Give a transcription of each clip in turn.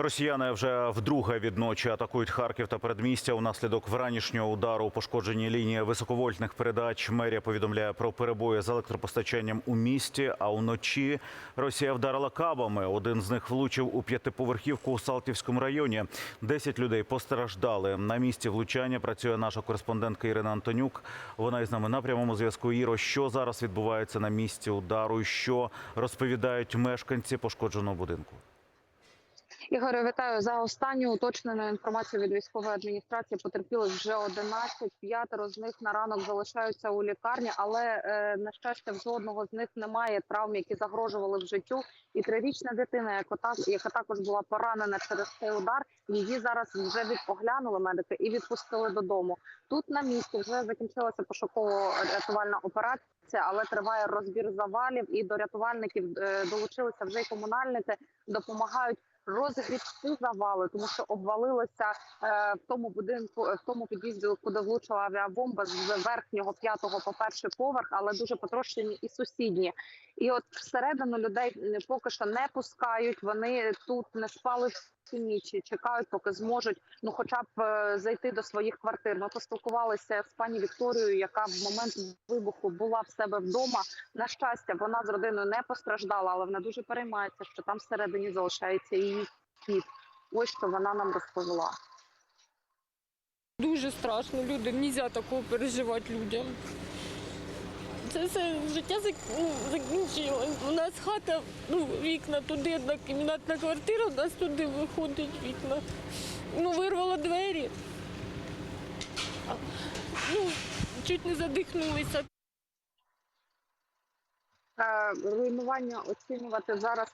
Росіяни вже вдруге відночі атакують Харків та передмістя. Унаслідок вранішнього удару пошкоджені лінії високовольтних передач. Мерія повідомляє про перебої з електропостачанням у місті. А уночі Росія вдарила кабами. Один з них влучив у п'ятиповерхівку у Салтівському районі. Десять людей постраждали. На місці влучання працює наша кореспондентка Ірина Антонюк. Вона із нами на прямому зв'язку. Іро, що зараз відбувається на місці удару? Що розповідають мешканці пошкодженого будинку? Ігорю, вітаю за останню уточнену інформацію від військової адміністрації. Потерпілих вже 11, П'ятеро з них на ранок залишаються у лікарні, але е, на щастя, в жодного з них немає травм, які загрожували в життю. І трирічна дитина, яка так яка також була поранена через цей удар. Її зараз вже від оглянули медики і відпустили додому. Тут на місці вже закінчилася пошуково-рятувальна операція, але триває розбір завалів. І до рятувальників е, долучилися вже й комунальники, допомагають розгрібти завали, тому що обвалилося е, в тому будинку, в тому під'їзді, куди влучила авіабомба з верхнього п'ятого по перший поверх, але дуже потрощені і сусідні. І от всередину людей поки що не пускають. Вони тут не спали всю ніч, чекають, поки зможуть ну, хоча б е, зайти до своїх квартир. Ми поспілкувалися з пані Вікторією, яка в момент вибуху була в себе вдома. На щастя, вона з родиною не постраждала, але вона дуже переймається, що там всередині залишається її кіт. Ось що вона нам розповіла. Дуже страшно, люди, не можна такого переживати людям. Це все життя ну, закінчилось. У нас хата, ну, вікна туди, одна кімнатна квартира, у нас туди виходить вікна. Ну, вирвало двері. Ну, чуть не задихнулися. Е, Руйнування оцінювати зараз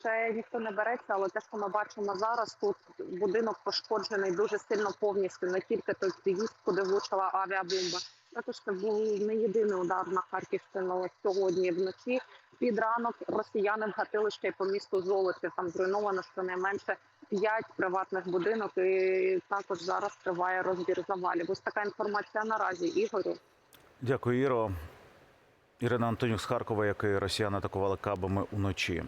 ще ніхто не береться, але те, що ми бачимо зараз, тут будинок пошкоджений дуже сильно повністю, не тільки той під'їзд, куди влучила авіабомба. Також це був не єдиний удар на Харківщину сьогодні вночі. Під ранок росіяни вгатили ще й по місту Золоті. Там зруйновано щонайменше п'ять приватних будинок. І також зараз триває розбір завалів. Ось така інформація наразі. Ігорю. Дякую, Іро. Ірина Антонюк з Харкова, який росіяни атакували кабами уночі.